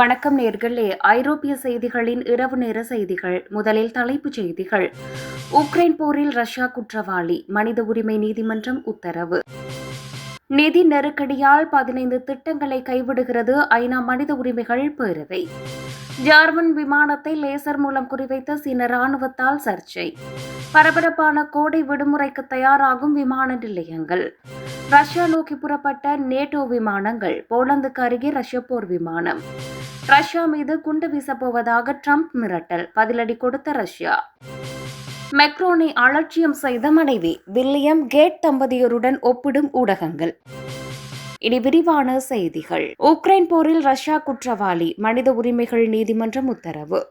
வணக்கம் நேர்களே. ஐரோப்பிய செய்திகளின் இரவு நேர செய்திகள் முதலில் தலைப்புச் செய்திகள். உக்ரைன் போரில் ரஷ்யா குற்றவாளி மனித உரிமை நீதிமன்றம் உத்தரவு. நிதி நெருக்கடியால் பதினைந்து திட்டங்களை கைவிடுகிறது ஐநா மனித உரிமைகள் பேரவை. ஜார்மன் விமானத்தை லேசர் மூலம் குறிவைத்த சீன ராணுவத்தால் சர்ச்சை. பரபரப்பான கோடை விடுமுறைக்கு தயாராகும் விமான நிலையங்கள். ரஷ்யா நோக்கி புறப்பட்ட நேட்டோ விமானங்கள் போலந்துக்கு அருகே ரஷ்ய போர் விமானம். ரஷ்யா மீது குண்டு வீசப்போவதாக ட்ரம்ப் மிரட்டல். பதிலடி கொடுத்த ரஷ்யா. மெக்ரோனை அலட்சியம் செய்த மனைவி வில்லியம் கேட் தம்பதியருடன் ஒப்பிடும் ஊடகங்கள். இனி விரிவான செய்திகள். உக்ரைன் போரில் ரஷ்யா குற்றவாளி மனித உரிமைகள் நீதிமன்றம் உத்தரவு.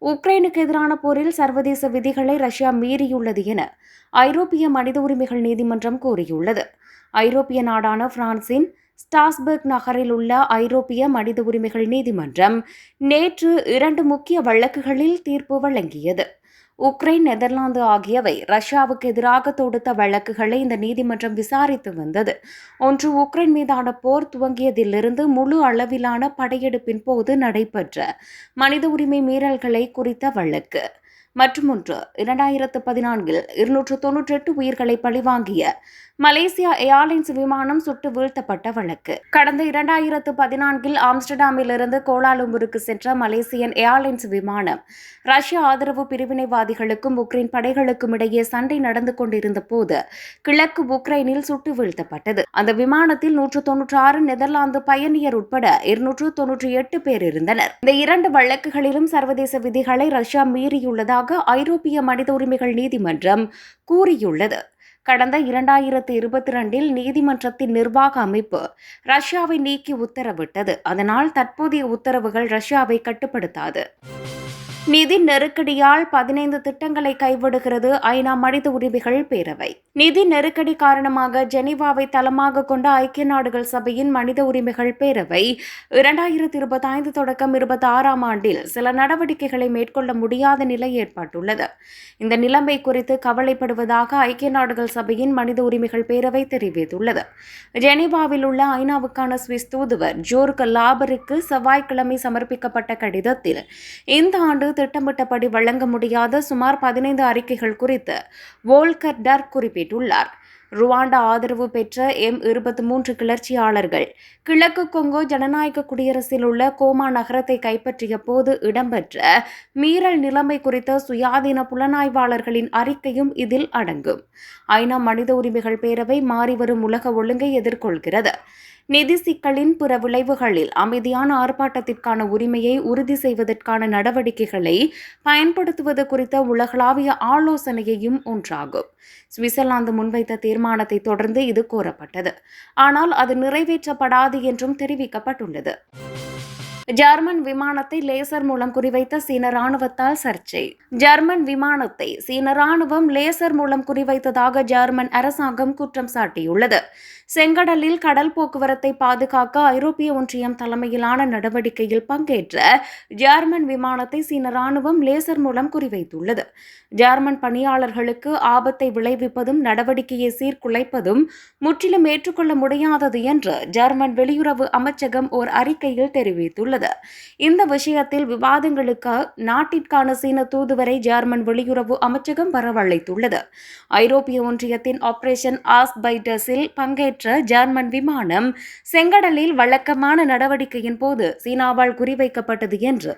உக்ரைனுக்கு எதிரான போரில் சர்வதேச விதிகளை ரஷ்யா மீறியுள்ளது என ஐரோப்பிய மனித உரிமைகள் நீதிமன்றம் கூறியுள்ளது. ஐரோப்பிய நாடான பிரான்சின் ஸ்டாஸ்பர்க் நகரில் உள்ள ஐரோப்பிய மனித உரிமைகள் நீதிமன்றம் நேற்று இரண்டு முக்கிய வழக்குகளில் தீர்ப்பு வழங்கியது. உக்ரைன் நெதர்லாந்து ஆகியவை ரஷ்யாவுக்கு எதிராக தொடுத்த வழக்குகளை இந்த நீதிமன்றம் விசாரித்து வந்தது. ஒன்று உக்ரைன் மீதான போர் துவங்கியதிலிருந்து முழு அளவிலான படையெடுப்பின் போது நடைபெற்ற மனித உரிமை மீறல்களை குறித்த வழக்கு. மற்றும் ஒன்று. இரண்டாயிரத்து பதினான்கில் இருநூற்று தொன்னூற்றி எட்டு உயிர்களை பழிவாங்கிய மலேசியா ஏர்லைன்ஸ் விமானம் சுட்டு வீழ்த்தப்பட்ட வழக்கு. கடந்த இரண்டாயிரத்து பதினான்கில் ஆம்ஸ்டர்டாமிலிருந்து கோலாலம்பூருக்கு சென்ற மலேசியன் ஏர்லைன்ஸ் விமானம் ரஷ்ய ஆதரவு பிரிவினைவாதிகளுக்கும் உக்ரைன் படைகளுக்கும் இடையே சண்டை நடந்து கொண்டிருந்த போது கிழக்கு உக்ரைனில் சுட்டு வீழ்த்தப்பட்டது. அந்த விமானத்தில் நூற்று தொன்னூற்றி ஆறு நெதர்லாந்து பயணியர் உட்பட இருநூற்று தொன்னூற்றி எட்டு பேர் இருந்தனர். இந்த இரண்டு வழக்குகளிலும் சர்வதேச விதிகளை ரஷ்யா மீறியுள்ளதாக ஐரோப்பிய மனித உரிமைகள் நீதிமன்றம் கூறியுள்ளது. கடந்த இரண்டாயிரத்து இருபத்தி ரெண்டில் நீதிமன்றத்தின் நிர்வாக அமைப்பு ரஷ்யாவை நீக்கி உத்தரவிட்டது. அதனால் தற்போதைய உத்தரவுகள் ரஷ்யாவை கட்டுப்படுத்தாது. நிதி நெருக்கடியால் பதினைந்து திட்டங்களை கைவிடுகிறது ஐநா மனித உரிமைகள் பேரவை. நிதி நெருக்கடி காரணமாக ஜெனீவாவை தளமாக கொண்ட ஐக்கிய நாடுகள் சபையின் மனித உரிமைகள் பேரவை இரண்டாயிரத்தி இருபத்தி ஐந்து தொடக்கம் இருபத்தி ஆறாம் ஆண்டில் சில நடவடிக்கைகளை மேற்கொள்ள முடியாத நிலை ஏற்பட்டுள்ளது. இந்த நிலைமை குறித்து கவலைப்படுவதாக ஐக்கிய நாடுகள் சபையின் மனித உரிமைகள் பேரவை தெரிவித்துள்ளது. ஜெனீவாவில் உள்ள ஐநாவுக்கான சுவிஸ் தூதுவர் ஜோர்க் லாபருக்கு செவ்வாய்க்கிழமை சமர்ப்பிக்கப்பட்ட கடிதத்தில் இந்த ஆண்டு திட்டமிட்டபடி வழங்க முடியாத சுமார் பதினைந்து அறிக்கைகள் குறித்து வோல்கர் டர் குறிப்பிட்டுள்ளார். ருவாண்டா ஆதரவு பெற்ற எம் இருபத்தி மூன்று கிளர்ச்சியாளர்கள் கிழக்கு கொங்கோ ஜனநாயக குடியரசில் உள்ள கோமா நகரத்தை கைப்பற்றிய போது இடம்பெற்ற மீறல் நிலைமை குறித்த சுயாதீன புலனாய்வாளர்களின் அறிக்கையும் இதில் அடங்கும். ஐநா மனித உரிமைகள் பேரவை மாறிவரும் உலக ஒழுங்கை எதிர்கொள்கிறது. நிதி சிக்கலின் பிற விளைவுகளில் அமைதியான ஆர்ப்பாட்டத்திற்கான உரிமையை உறுதி செய்வதற்கான நடவடிக்கைகளை பயன்படுத்துவது குறித்த உலகளாவிய ஆலோசனையையும் ஒன்றாகும். சுவிட்சர்லாந்து முன்வைத்த தீர்மானத்தை தொடர்ந்து இது கோரப்பட்டது. ஆனால் அது நிறைவேற்றப்படாது என்றும் தெரிவிக்கப்பட்டுள்ளது. ஜெர்மன் விமானத்தை லேசர் மூலம் குறிவைத்த சீன ராணுவத்தால் சர்ச்சை. ஜெர்மன் விமானத்தை சீன ராணுவம் லேசர் மூலம் குறிவைத்ததாக ஜெர்மன் அரசாங்கம் குற்றம் சாட்டியுள்ளது. செங்கடலில் கடல் போக்குவரத்தை பாதுகாக்க ஐரோப்பிய ஒன்றியம் தலைமையிலான நடவடிக்கையில் பங்கேற்ற ஜெர்மன் விமானத்தை சீன ராணுவம் லேசர் மூலம் குறிவைத்துள்ளது. ஜெர்மன் பணியாளர்களுக்கு ஆபத்தை விளைவிப்பதும் நடவடிக்கையை சீர்குலைப்பதும் முற்றிலும் ஏற்றுக்கொள்ள முடியாதது என்று ஜெர்மன் வெளியுறவு அமைச்சகம் ஓர் அறிக்கையில் தெரிவித்துள்ளது. உள்ளது. இந்த விஷயத்தில் விவாதங்களுக்கு நாட்டிற்கான சீன தூதுவரை ஜெர்மன் வெளியுறவு அமைச்சகம் வரவழைத்துள்ளது. ஐரோப்பிய ஒன்றியத்தின் ஆபரேஷன் ஆஸ்பைடஸில் பங்கேற்ற ஜெர்மன் விமானம் செங்கடலில் வழக்கமான நடவடிக்கையின் போது சீனாவால் குறிவைக்கப்பட்டது என்று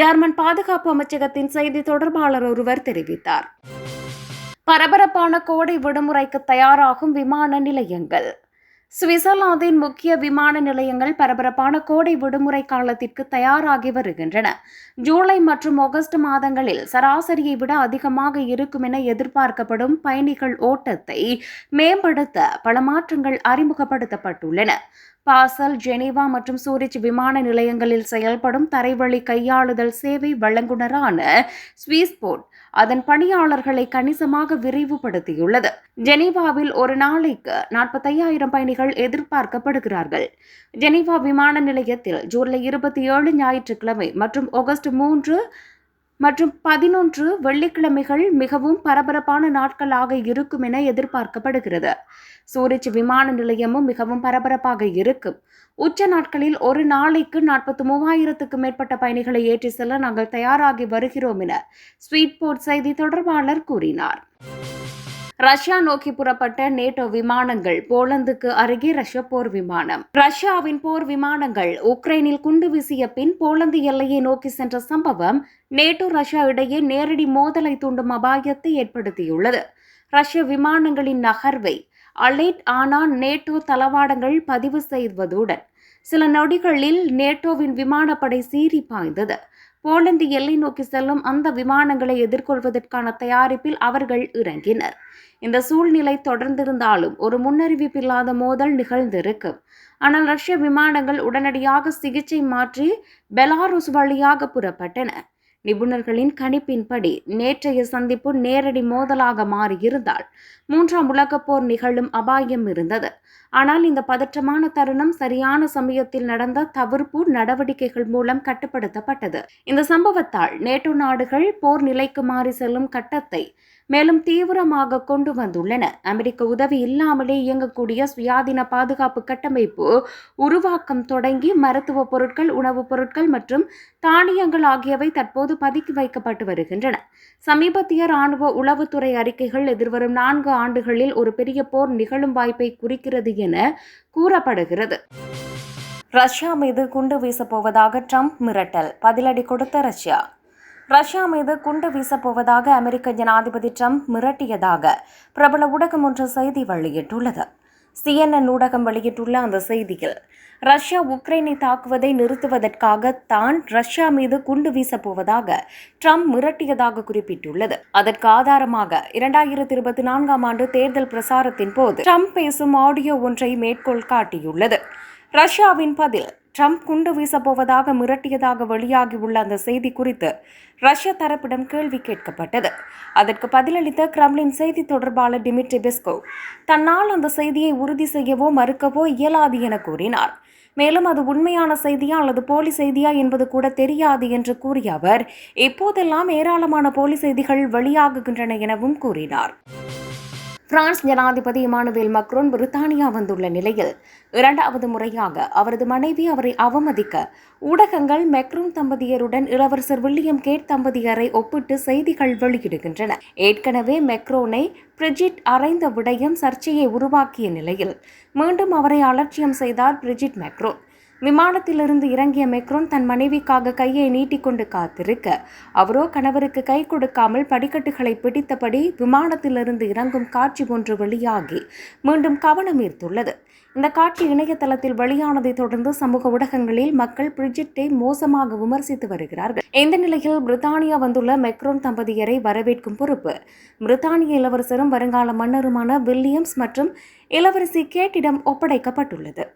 ஜெர்மன் பாதுகாப்பு அமைச்சகத்தின் செய்தி தொடர்பாளர் ஒருவர் தெரிவித்தார். பரபரப்பான கோடை விடுமுறைக்கு தயாராகும் விமான நிலையங்கள். சுவிட்சர்லாந்தின் முக்கிய விமான நிலையங்கள் பரபரப்பான கோடை விடுமுறை காலத்திற்கு தயாராகி வருகின்றன. ஜூலை மற்றும் ஆகஸ்ட் மாதங்களில் சராசரியை விட அதிகமாக இருக்கும் என எதிர்பார்க்கப்படும் பயணிகள் ஓட்டத்தை மேம்படுத்த பல மாற்றங்கள் அறிமுகப்படுத்தப்பட்டுள்ளன. பாசல் ஜெனீவா மற்றும் சூரிச் விமான நிலையங்களில் செயல்படும் தரைவழி கையாளுதல் சேவை வழங்குனரான ஸ்வீஸ்போர்ட் அதன் பணியாளர்களை கணிசமாக விரைவுபடுத்தியுள்ளது. ஜெனீவாவில் ஒரு நாளைக்கு நாற்பத்தையாயிரம் பயணிகள் எதிர்பார்க்கப்படுகிறார்கள். ஜெனீவா விமான நிலையத்தில் ஜூலை இருபத்தி ஏழு ஞாயிற்றுக்கிழமை மற்றும் ஆகஸ்ட் மூன்று மற்றும் பதினொன்று வெள்ளிக்கிழமைகள் மிகவும் பரபரப்பான நாட்களாக இருக்கும் என எதிர்பார்க்கப்படுகிறது. சூரிச் விமான நிலையமும் மிகவும் பரபரப்பாக இருக்கும். உச்ச நாட்களில் ஒரு நாளைக்கு நாற்பத்தி மூவாயிரத்துக்கு மேற்பட்ட பயணிகளை ஏற்றி செல்ல நாங்கள் தயாராகி வருகிறோம் என ஸ்வீட் போர்ட் செய்தி தொடர்பாளர் கூறினார். ரஷ்யா நோக்கி புறப்பட்ட நேட்டோ விமானங்கள் போலந்துக்கு அருகே ரஷ்ய போர் விமானம். ரஷ்யாவின் போர் விமானங்கள் உக்ரைனில் குண்டு வீசிய பின் போலந்து எல்லையை நோக்கி சென்ற சம்பவம் நேட்டோ ரஷ்யா இடையே நேரடி மோதலை தூண்டும் அபாயத்தை ஏற்படுத்தியுள்ளது. ரஷ்ய விமானங்களின் நகர்வை அலேட் ஆனா நேட்டோ தளவாடங்கள் பதிவு செய்வதுடன் சில நொடிகளில் நேட்டோவின் விமானப்படை சீறி பாய்ந்தது. போலந்து எல்லை நோக்கி செல்லும் அந்த விமானங்களை எதிர்கொள்வதற்கான தயாரிப்பில் அவர்கள் இறங்கினர். இந்த சூழ்நிலை தொடர்ந்திருந்தாலும் ஒரு முன்னறிவிப்பில்லாத மோதல் நிகழ்ந்திருக்கும் ஆனால் ரஷ்ய விமானங்கள் உடனடியாக சிகிச்சை மாற்றி பெலாருஸ் வழியாக புறப்பட்டன. நிபுணர்களின் கணிப்பின்படி நேற்றைய சந்திப்பு நேரடி மோதலாக மாறியிருந்தால் மூன்றாம் உலகப் போர் நிகழும் அபாயம் இருந்தது. ஆனால் இந்த பதற்றமான தருணம் சரியான சமயத்தில் நடந்த தவிர்ப்பு நடவடிக்கைகள் மூலம் கட்டுப்படுத்தப்பட்டது. இந்த சம்பவத்தால் நேட்டோ நாடுகள் போர் நிலைக்கு மாறி செல்லும் கட்டத்தை மேலும் தீவிரமாக கொண்டு வந்துள்ளன. அமெரிக்க உதவி இல்லாமலே இயங்கக்கூடிய சுயாதீன பாதுகாப்பு கட்டமைப்பு உருவாக்கம் தொடங்கி மருத்துவ பொருட்கள் உணவுப் பொருட்கள் மற்றும் தானியங்கள் ஆகியவை தற்போது பதுக்கி வைக்கப்பட்டு வருகின்றன. சமீபத்திய ராணுவ உளவுத்துறை அறிக்கைகள் எதிர்வரும் நான்கு ஆண்டுகளில் ஒரு பெரிய போர் நிகழும் வாய்ப்பை குறிக்கிறது என கூறப்படுகிறது. ரஷ்யா மீது குண்டு வீசப்போவதாக ட்ரம்ப் மிரட்டல். பதிலடி கொடுத்த ரஷ்யா ரஷ்யா மீது குண்டு வீசப்போவதாக அமெரிக்க ஜனாதிபதி ட்ரம்ப் மிரட்டியதாக பிரபல ஊடகம் ஒன்று செய்தி வெளியிட்டுள்ளது. சிஎன்என் ஊடகம் வெளியிட்டுள்ள அந்த செய்தியில் ரஷ்யா உக்ரைனை தாக்குவதை நிறுத்துவதற்காக தான் ரஷ்யா மீது குண்டு வீசப்போவதாக ட்ரம்ப் மிரட்டியதாக குறிப்பிட்டுள்ளது. அதற்கு ஆதாரமாக இரண்டாயிரத்தி இருபத்தி நான்காம் ஆண்டு தேர்தல் பிரசாரத்தின் போது ட்ரம்ப் பேசும் ஆடியோ ஒன்றை மேற்கோள் காட்டியுள்ளது. ரஷ்யாவின் பதில் ட்ரம்ப் குண்டு வீசப்போவதாக மிரட்டியதாக வெளியாகியுள்ள அந்த செய்தி குறித்து ரஷ்ய தரப்பிடம் கேள்வி கேட்கப்பட்டது. அதற்கு பதிலளித்த கிரம்லின் செய்தி தொடர்பாளர் டிமிட்ரி பெஸ்கோ தன்னால் அந்த செய்தியை உறுதி செய்யவோ மறுக்கவோ இயலாது என கூறினார். மேலும் அது உண்மையான செய்தியா அல்லது போலி செய்தியா என்பது கூட தெரியாது என்று கூறிய அவர் இப்போதெல்லாம் ஏராளமான போலி செய்திகள் வெளியாகுகின்றன எனவும் கூறினார். பிரான்ஸ் ஜனாதிபதி இமானுவேல் மக்ரோன் பிரித்தானியா வந்துள்ள நிலையில் இரண்டாவது முறையாக அவரது மனைவி அவரை அவமதிக்க ஊடகங்கள் மெக்ரோன் தம்பதியருடன் இளவரசர் வில்லியம் கேட் தம்பதியரை ஒப்பிட்டு செய்திகள் வெளியிடுகின்றன. ஏற்கனவே மெக்ரோனை பிரிஜிட் அறைந்த விடயம் சர்ச்சையை உருவாக்கிய நிலையில் மீண்டும் அவரை அலட்சியம் செய்தார் பிரிஜிட் மெக்ரோன். விமானத்திலிருந்து இறங்கிய மெக்ரோன் தன் மனைவிக்காக கையை நீட்டிக்கொண்டு காத்திருக்க. அவரோ கணவருக்கு கை கொடுக்காமல் படிக்கட்டுகளை பிடித்தபடி விமானத்திலிருந்து இறங்கும் காட்சி ஒன்று வெளியாகி மீண்டும் கவனம் ஈர்த்துள்ளது இந்த காட்சி இணையதளத்தில் வெளியானதை தொடர்ந்து சமூக ஊடகங்களில் மக்கள் பிரிஜிட்டை மோசமாக விமர்சித்து வருகிறார்கள். இந்த நிலையில் பிரித்தானியா வந்துள்ள மெக்ரோன் தம்பதியரை வரவேற்கும் பொறுப்பு. பிரித்தானிய இளவரசரும் வருங்கால மன்னருமான வில்லியம்ஸ் மற்றும் இளவரசி கேட்டிடம் ஒப்படைக்கப்பட்டுள்ளது.